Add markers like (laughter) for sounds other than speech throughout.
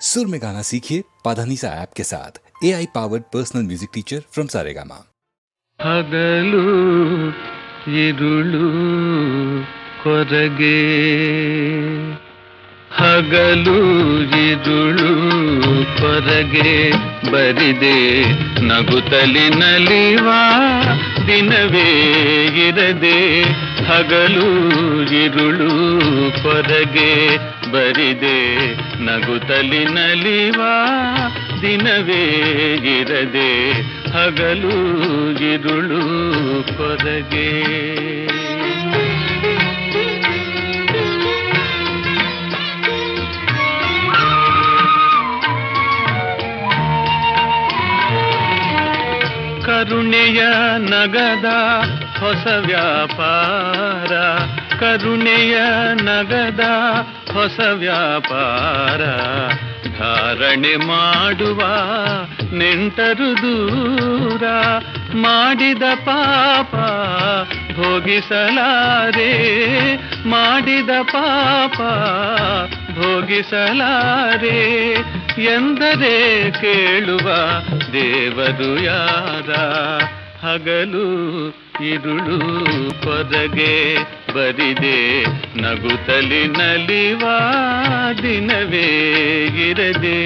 सुर में गाना सीखिए पाधानीसा ऐप के साथ A I powered personal music teacher from Saregama ಹಗಲು ಇರುಳು ಕೊರಗೆ ಹಗಲು ಇರುಳು ಕೊರಗೆ ಬರಿದೆ ನಗುತ್ತಲಿ ನಲಿವ ದಿನವೇ ಇರದೆ ಹಗಲು ಇರುಳು ಪೊರಗೆ ಬರಿದೆ. ನಗುತ್ತಲಿ ನಲಿವ ದಿನವೇ ಇರದೆ. ಹಗಲು ಇರುಳು ಪೊರಗೆ. ಕರುಣೆಯ ನಗದ ಹೊಸ ವ್ಯಾಪಾರ, ಕರುಣೆಯ ನಗದ ಹೊಸ ವ್ಯಾಪಾರ. ಧಾರಣೆ ಮಾಡುವ ನೆಂಟರು ದೂರ, ಮಾಡಿದ ಪಾಪ ಭೋಗಿಸಲಾರೆ. ಮಾಡಿದ ಪಾಪ ಭೋಗಿಸಲಾರೆ ಎಂದರೆ ಕೇಳುವ ದೇವರು ಯಾರ? ಹಗಲು ಇರುಳು ಪೊದಗೆ ಬರಿದೆ ನಗುತಲಿ ನಲಿವ ದಿನವೇ ಇರದೆ.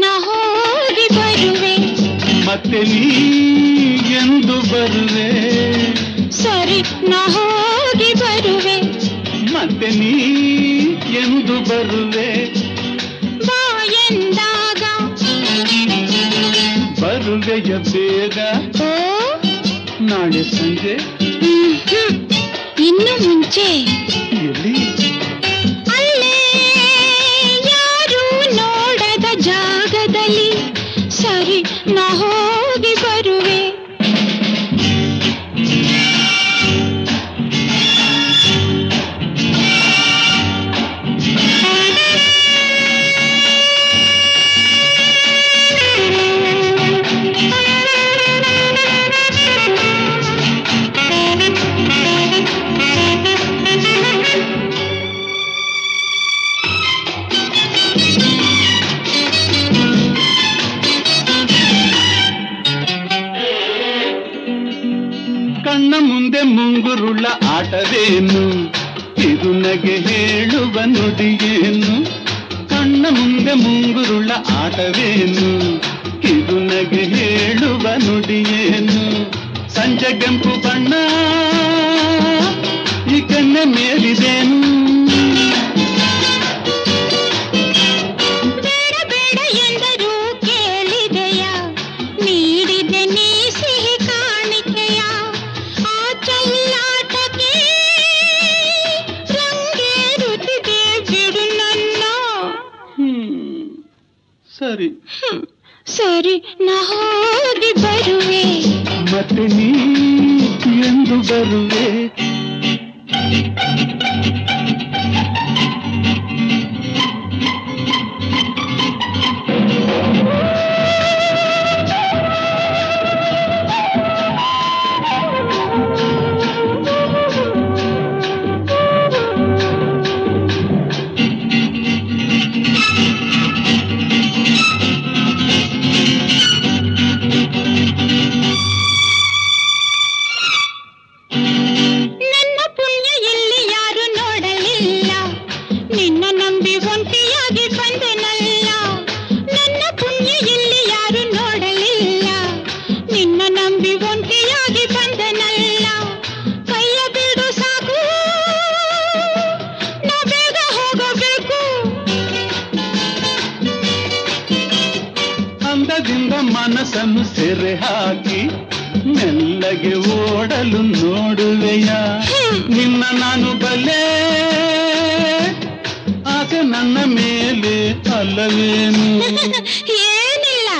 ನಾ ಹೋಗಿ ಬರುವೆ ಮತ್ತೆ ನೀ ಎಂದು ಬರುವೆ ಸರಿ ನಾ ಹೋಗಿ ಬರುವೆ ಮತ್ತೆ ನೀ ಎಂದು ಬರುವೆ ಬಾ ಎಂದಾಗ ಬರುವೆಯ ಬೇಗ ಓ ನಾಳೆ ಸಂಜೆ ಹ್ಮ್, ಹ್ಮ್. ಇನ್ನು ಮುಂಚೆ ಎಲ್ಲಿ ಆಟವೇನು ಇದು ನಗೆ ಹೇಳುವ ನುಡಿಯೇನು? ಸಂಜೆ ಕೆಂಪು ಬಣ್ಣ ಈ ಕಣ್ಣ ಮೇಲಿದೇನು? ನೀ ಎಂದು ಬರುವೆ ಸೆರೆ ಹಾಕಿ ಮೆಲ್ಲಗೆ ಓಡಲು ನೋಡುವೆಯ? ನಿನ್ನ ನಾನು ಬಲ್ಲೆ? ಆಗ ನನ್ನ ಮೇಲೆ ಅಲ್ಲವೇನು? (laughs) ಏನಿಲ್ಲ.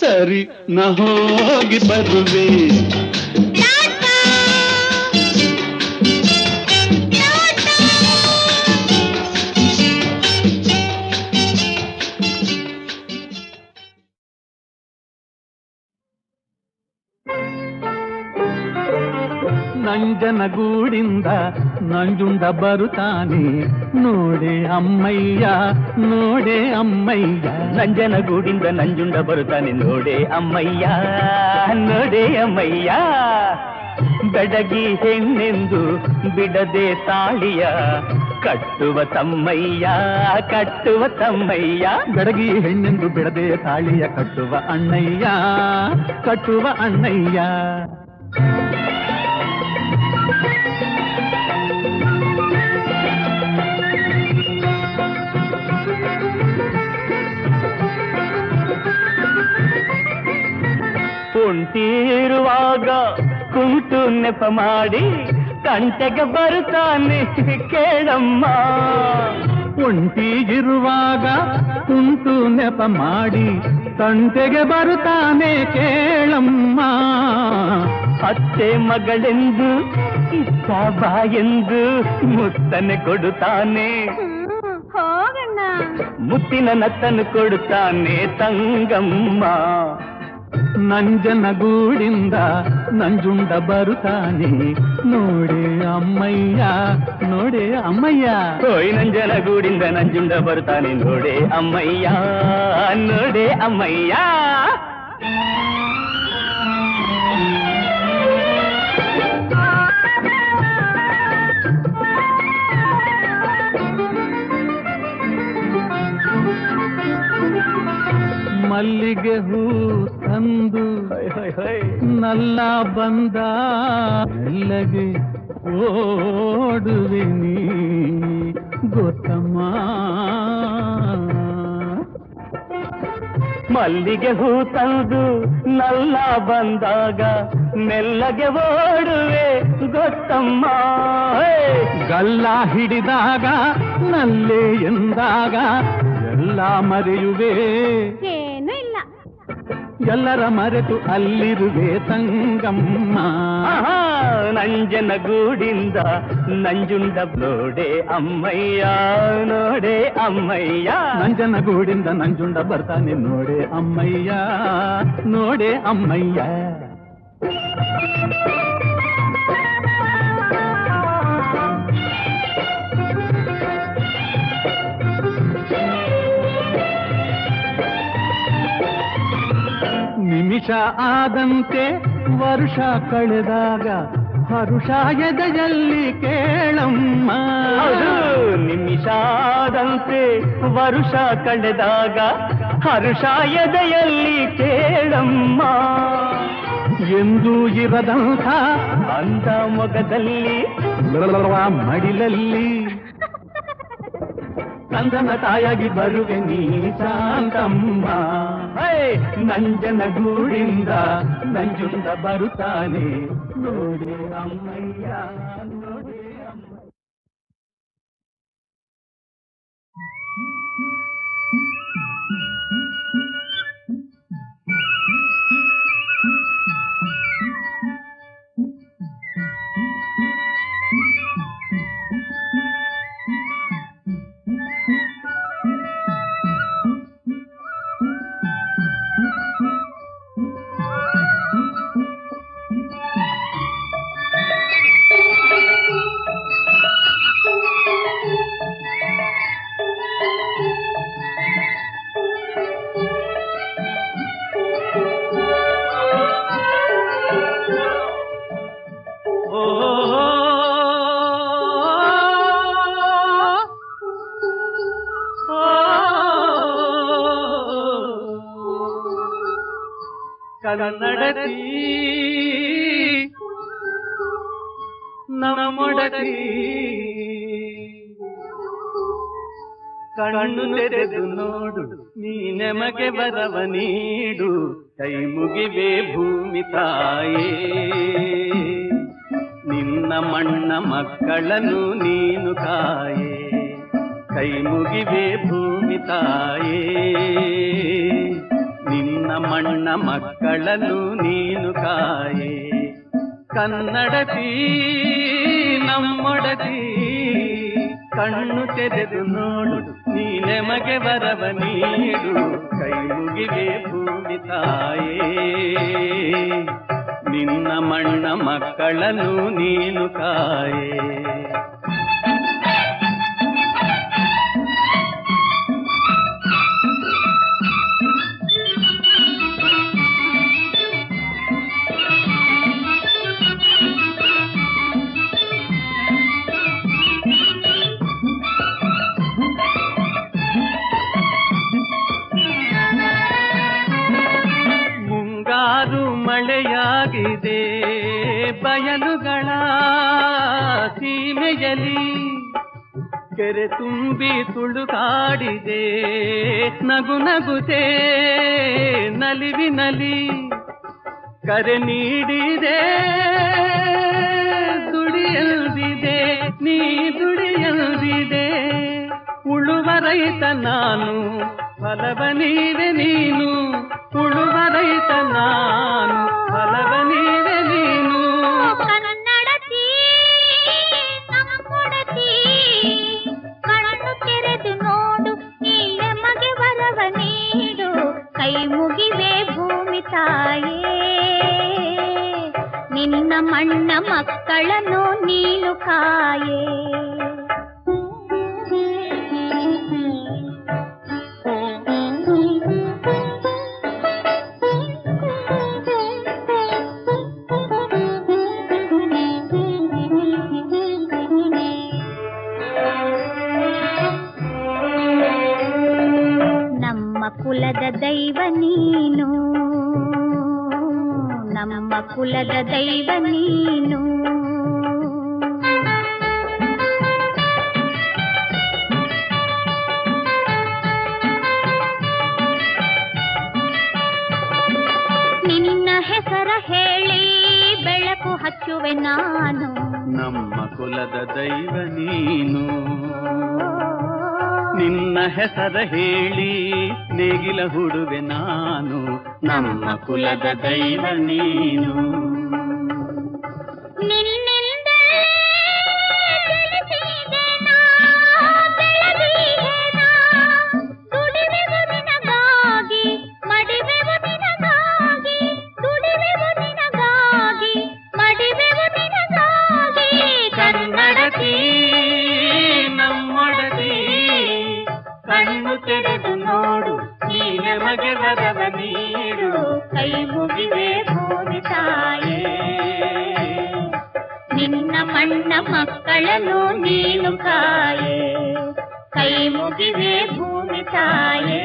ಸರಿ ನಾ ಹೋಗಿ ಬರುವೆ. ನಂಜನಗೂಡಿಂದ ನಂಜುಂಡ ಬರುತ್ತಾನೆ ನೋಡೆ ಅಮ್ಮಯ್ಯ ನೋಡೆ ಅಮ್ಮಯ್ಯ ನಂಜನಗೂಡಿಂದ ನಂಜುಂಡ ಬರುತ್ತಾನೆ ನೋಡೆ ಅಮ್ಮಯ್ಯ ನೋಡೆ ಅಮ್ಮಯ್ಯ ಬೆಡಗಿ ಹೆಣ್ಣೆಂದು ಬಿಡದೆ ತಾಳಿಯ ಕಟ್ಟುವ ತಮ್ಮಯ್ಯ ಕಟ್ಟುವ ತಮ್ಮಯ್ಯ ಬೆಡಗಿ ಹೆಣ್ಣೆಂದು ಬಿಡದೆ ತಾಳಿಯ ಕಟ್ಟುವ ಅಣ್ಣಯ್ಯ ಕಟ್ಟುವ ಅಣ್ಣಯ್ಯ ಕುಂಟಿರುವಾಗ ಕುಂಟು ನೆಪ ಮಾಡಿ ಕಂಟೆಗೆ ಬರುತ್ತಾನೆ ಕೇಳಮ್ಮ. ಒಂಟಿಗಿರುವಾಗ ಕುಂಟು ನೆಪ ಮಾಡಿ ತಂಟೆಗೆ ಬರುತ್ತಾನೆ ಕೇಳಮ್ಮ. ಅತ್ತೆ ಮಗಳೆಂದು ಬಾ ಎಂದು ಮುತ್ತನೆ ಕೊಡುತ್ತಾನೆ. ಹೋಗಣ್ಣ. ಮುತ್ತಿನ ನತ್ತನ್ನು ಕೊಡುತ್ತಾನೆ ತಂಗಮ್ಮ. ನಂಜನಗೂಡಿಂದ ನಂಜುಂಡ ಬರುತ್ತಾನೆ ನೋಡೆ ಅಮ್ಮಯ್ಯ ನೋಡೆ ಅಮ್ಮಯ್ಯ ಹೋಯ್ ನಂಜನಗೂಡಿಂದ ನಂಜುಂಡ ಬರ್ತಾನೆ ನೋಡೆ ಅಮ್ಮಯ್ಯ ನೋಡೆ ಅಮ್ಮಯ್ಯ ಮಲ್ಲಿಗೆ ಹೂ ತಂದು ಹೊಯ್ ಹೊಯ್ ಹೊಯ್ ನಲ್ಲ ಬಂದ ಮೆಲ್ಲಗೆ ಓಡುವೆ ನೀ ಗೊತ್ತಮ್ಮ ಮಲ್ಲಿಗೆ ಹೂ ತಂದು ನಲ್ಲ ಬಂದಾಗ ಮೆಲ್ಲಗೆ ಓಡುವೆ ಗೊತ್ತಮ್ಮ ಹೇ! ಗಲ್ಲ ಹಿಡಿದಾಗ ನಲ್ಲೆ ಎಂದಾಗ ಎಲ್ಲ ಮರೆಯುವೆ ಏನು ಇಲ್ಲ ಎಲ್ಲರ ಮರೆತು ಅಲ್ಲಿರುವೆ ತಂಗಮ್ಮ ಆಹಾ, ನಂಜನಗೂಡಿಂದ ನಂಜುಂಡ ನೋಡೆ ಅಮ್ಮಯ್ಯ ನೋಡೆ ಅಮ್ಮಯ್ಯ ನಂಜನಗೂಡಿಂದ ನಂಜುಂಡ ಬರ್ತಾನೆ ನೋಡೆ ಅಮ್ಮಯ್ಯ ನೋಡೆ ಅಮ್ಮಯ್ಯ ನಿಮಿಷ ಆದಂತೆ ವರುಷ ಕಳೆದಾಗ ಹರುಷ ಎದೆಯಲ್ಲಿ ಕೇಳಮ್ಮ ನಿಮಿಷ ಆದಂತೆ ವರುಷ ಕಳೆದಾಗ ಹರುಷ ಎದೆಯಲ್ಲಿ ಕೇಳಮ್ಮ ಎಂದೂ ಇರದಂಥ ಅಂದ ಮೊಗದಲ್ಲಿ ಮಡಿಲಲ್ಲಿ ಕಂದನ ತಾಯಾಗಿ ಬರುವೆ ನೀ ಶಾಂತಮ್ಮ ಹೇ, ನಂಜನಗೂಡಿಂದ ನಂಜುಂದ ಬರುತ್ತಾನೆ ನೋಡಿ ಅಮ್ಮಯ್ಯ ಕಣ್ಣು ತೆರೆದು ನೋಡು, ನೀ ನಮಗೆ ಬರವ ನೀಡು, ಕೈ ಮುಗಿವೆ ಭೂಮಿ ತಾಯೇ. ನಿನ್ನ ಮಣ್ಣ ಮಕ್ಕಳನ್ನು ನೀನು ಕಾಯೇ, ಕೈ ಮುಗಿವೆ ಭೂಮಿ ತಾಯೇ. ನಿನ್ನ ಮಣ್ಣ ಮಕ್ಕಳನ್ನು ನೀನು ಕಾಯೆ, ಕನ್ನಡತಿ ನಮ್ಮೊಡತಿ. ಕಣ್ಣು ತೆರೆದು ನೋಡು, ನೀ ನಮಗೆ ಬರವ ನೀಡು, ಕೈ ಮುಗಿವೆ ಭೂಮಿ ತಾಯೇ. ನಿನ್ನ ಮಣ್ಣ ಮಕ್ಕಳನ್ನು ನೀನು ಕಾಯೆ. ಮಳೆಯಾಗಿದೆ. ಬಯಲುಗಳ ಸೀಮೆಯಲ್ಲಿ ಕೆರೆ ತುಂಬಿ ತುಳುಕಾಡಿದೆ. ನಗು ನಗುತೆ ನಲಿವಿನಲಿ ಕರೆ ನೀಡಿದೆ. ದುಡಿಯಲ್ದಿದೆ ನೀ ದುಡಿಯಲ್ದಿದೆ ಉಳುವ ರೈತ ನಾನು, ಫಲವ ನೀನು, ಉಳುವ ನಾನು. ನಿನ್ನ ಮಣ್ಣ ಮಕ್ಕಳನ್ನು ನೀನು ಕಾಯೇ ಕುಲದ ದೈವ ನೀನು. ನಿನ್ನ ಹೆಸರ ಹೇಳಿ ಬೆಳಕು ಹಚ್ಚುವೆ ನಾನು. ನಮ್ಮ ಕುಲದ ದೈವ ನೀನು. ನಿನ್ನ ಹೆಸರ ಹೇಳಿ ನೇಗಿಲ ಹುಡುವೆ ನಾನು ನಮ್ಮ ಕುಲದ ದೈವ ನೀನು. ನಮಗೆ ವರವ ನೀಡು ಕೈ ಮುಗಿವೆ ಭೂಮಿ ತಾಯೇ. ನಿನ್ನ ಮಣ್ಣ ಮಕ್ಕಳನ್ನು ನೀನು ಕಾಯೆ. ಕೈ ಮುಗಿವೆ ಭೂಮಿ ತಾಯೇ.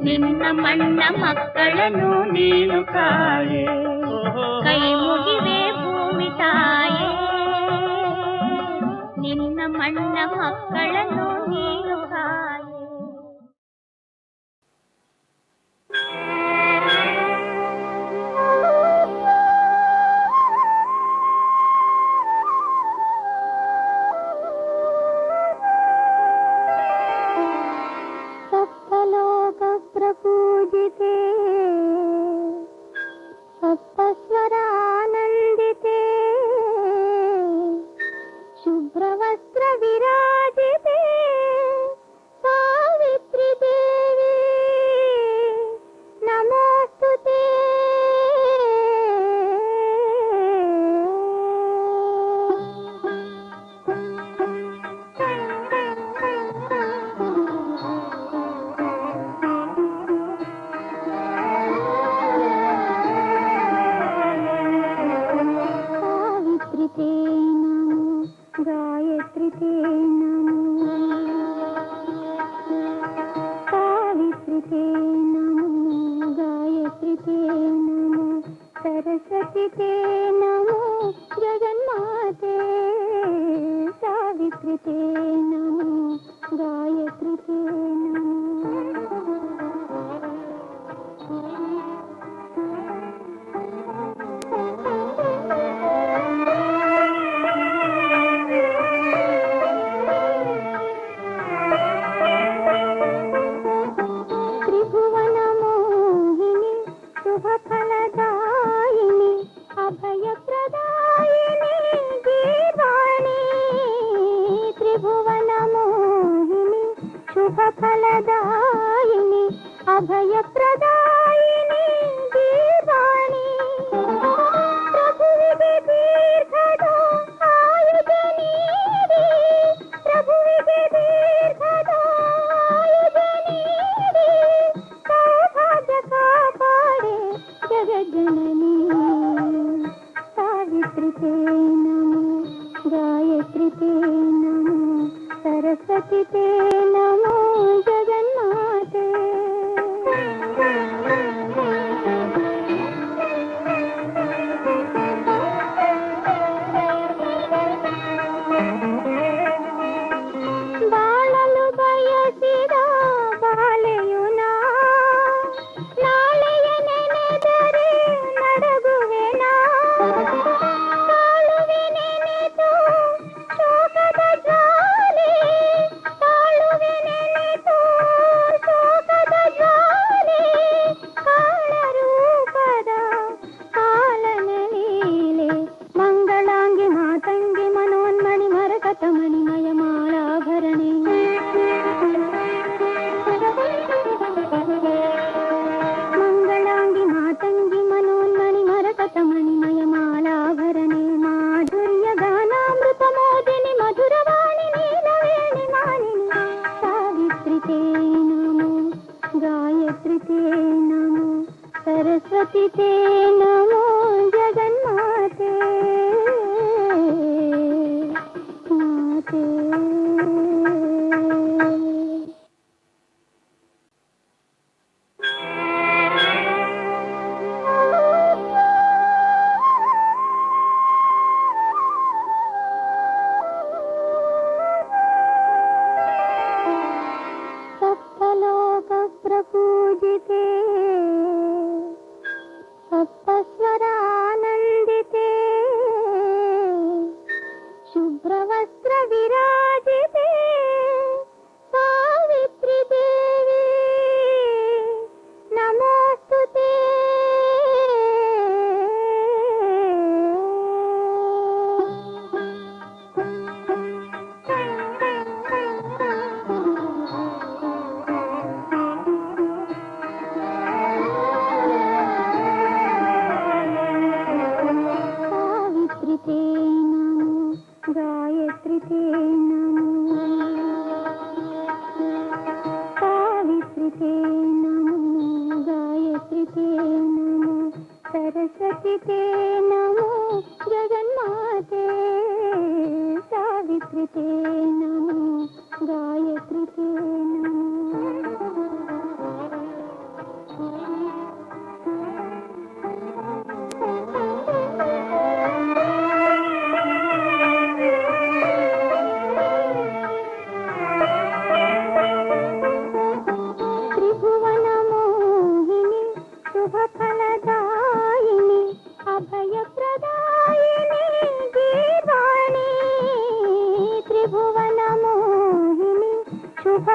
ನಿನ್ನ ಮಣ್ಣ ಮಕ್ಕಳನ್ನು ನೀನು ಕಾಯೆ. ಕೈ ಮುಗಿವೆ ಭೂಮಿ ತಾಯೇ. ನಿನ್ನ ಮಣ್ಣ ಮಕ್ಕಳನ್ನು ನೀನು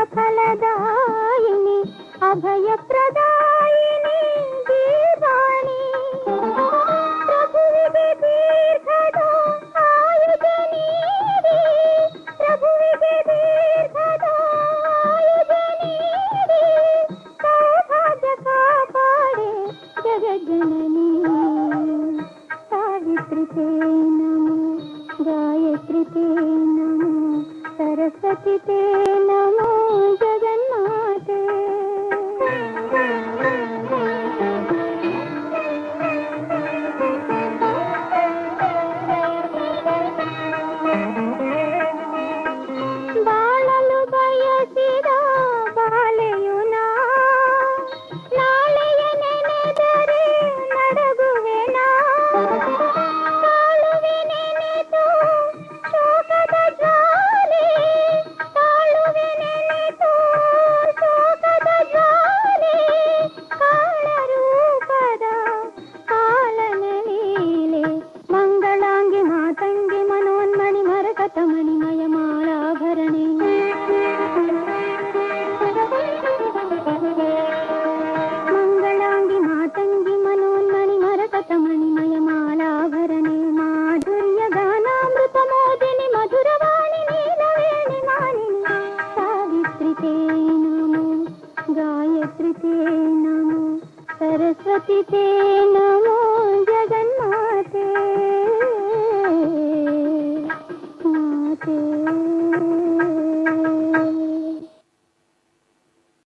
ఫలదాయిని అభయప్రదాయిని.